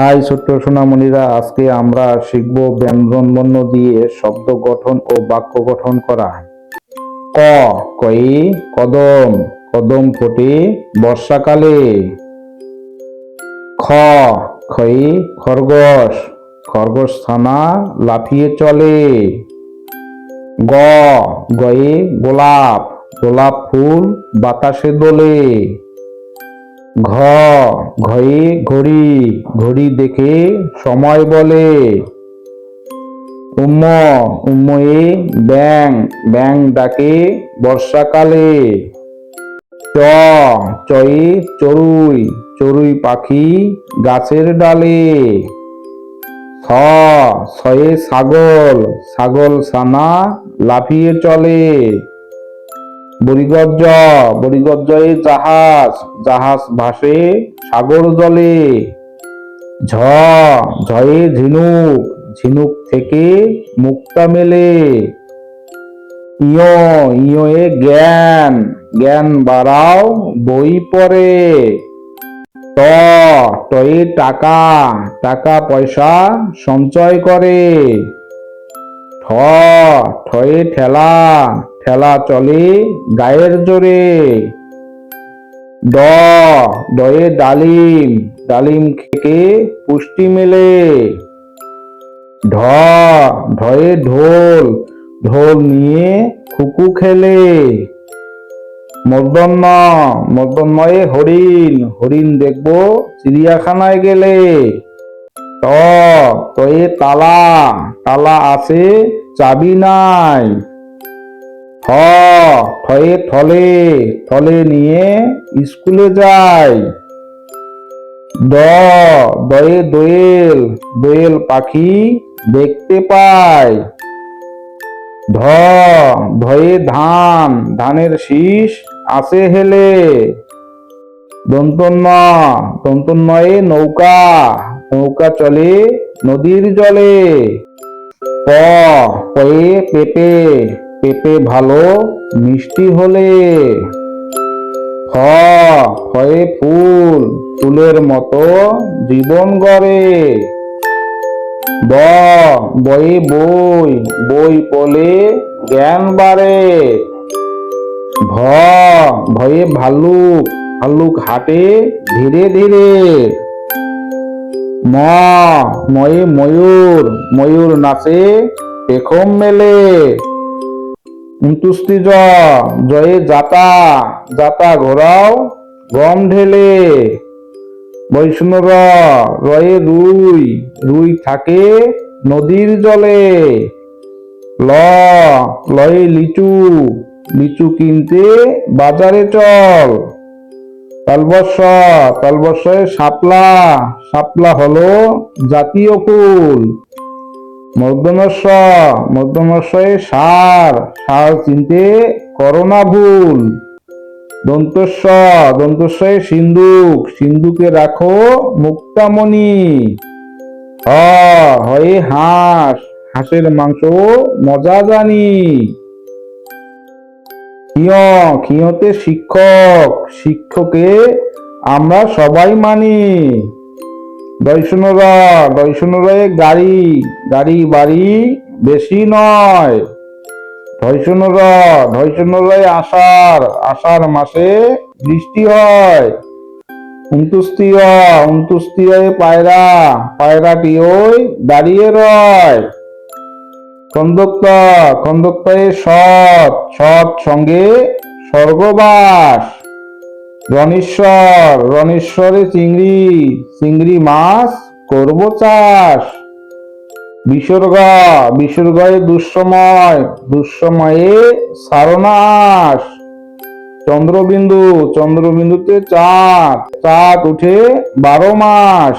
High ছোট্ট সোনামণিরা, আজকে আমরা শিখব ব্যঞ্জন বর্ণ দিয়ে শব্দ গঠন ও বাক্য গঠন করা। ক, কই, কদম কদম ফোটে, বর্ষাকালে। খ, খই, খরগোশ খরগোশ থানা লাফিয়ে চলে। গ, গয়ে গোলাপ গোলাপ ফুল বাতাসে দোলে। ঘ, ঘয়ে ঘড়ি ঘড়ি দেখে সময় বলে। উম্ম, উম্ময়ে ব্যাং ব্যাং ডাকে বর্ষাকালে। চ, চয়ে চড়ুই চড়ুই পাখি গাছের ডালে। ছ ছয়ে ছাগল ছাগল ছানা লাফিয়ে চলে। বরিগজ্জ, বরিগজ্জয়ে জাহাজ জাহাজ ভাসে সাগর জলে। ঝ, ঝয়ে ঝিনুক ঝিনুক থেকে মুক্তা মেলে। ইয় ইয়ে জ্ঞান জ্ঞান বাড়াও, বই পড়ে। ট টয়ে টাকা টাকা পয়সা সঞ্চয় করে। ঠ, ঠয়ে ঠেলা ঠেলা চলে গায়ের জোরে। ড, ডয়ে ডালিম ডালিম খেকে পুষ্টি মেলে। ঢ, ঢয়ে ঢোল ঢোল নিয়ে খুকু খেলে। মর্দন্য মর্দন্যয়ে হরিণ হরিণ দেখব চিড়িয়াখানায় গেলে। তয়ে তালা তালা আছে চাবি নাই। থ থয়ে থলে থলে নিয়ে স্কুলে যাই। দ, দয়ে দোয়েল দোয়েল পাখি দেখতে পায় ধ, ধয়ে ধান, ধানের শীষ আছে হেলে। দন্তন্য নৌকা নৌকা চলে নদীর জলে। প, পয়ে পেঁপে পেঁপে ভালো, মিষ্টি হলে। ফয়ে ফুল ফুলের মতো জীবন গড়ে। বয়ে বই বই পলে জ্ঞান বাড়ে। ভ, ভয়ে ভাল্লুক ভাল্লুক হাঁটে ধীরে ধীরে। ম, ময়ে ময়ূর ময়ূর নাচে পেখম মেলে। জ জয়ে জাতা জাতা ঘোরাও, গম ঢেলে। বৈষ্ণব রয়ে রুই রুই থাকে নদীর জলে। ল, লয়ে লিচু লিচু কিনতে বাজারে চল। তালবর্ষ তালবর্ষে শাপলা শাপলা হলো জাতীয় ফুল। মধ্যমস্য মধ্যমস্যে সার। সার চিনতে করোনা ভুল। দন্তস্ব দন্তস্বয়ে সিন্ধুক। সিন্ধুকে রাখো মুক্তামণি। হ, হয়ে হাঁস। হাঁসের মাংস মজা জানি। ক্ষিয়, ক্ষিয়তে শিক্ষক। শিক্ষকে আমরা সবাই মানি। দৈশনরা দৈশনরায় গাড়ি গাড়ি বাড়ি বেশি নয়। ধৈষণর ধৈষণরায় আষাঢ় আষাঢ় মাসে বৃষ্টি হয়। উনতুস্তীয় উনতুস্তীয় পায়রা, পায়রাটি ওই দাঁড়িয়ে রয়। খন্দক্ত খন্দক্তয়ে সৎ সৎ সঙ্গে স্বর্গবাস। রণেশ্বর রনেশ্বরে চিংড়ি চিংড়ি মাছ করব চাষ। বিসর্গ, বিসর্গয়ে দুঃসময়, দুঃসময়ে সারনাশ। চন্দ্রবিন্দু, চন্দ্রবিন্দুতে চাঁদ চাঁদ উঠে বারো মাস।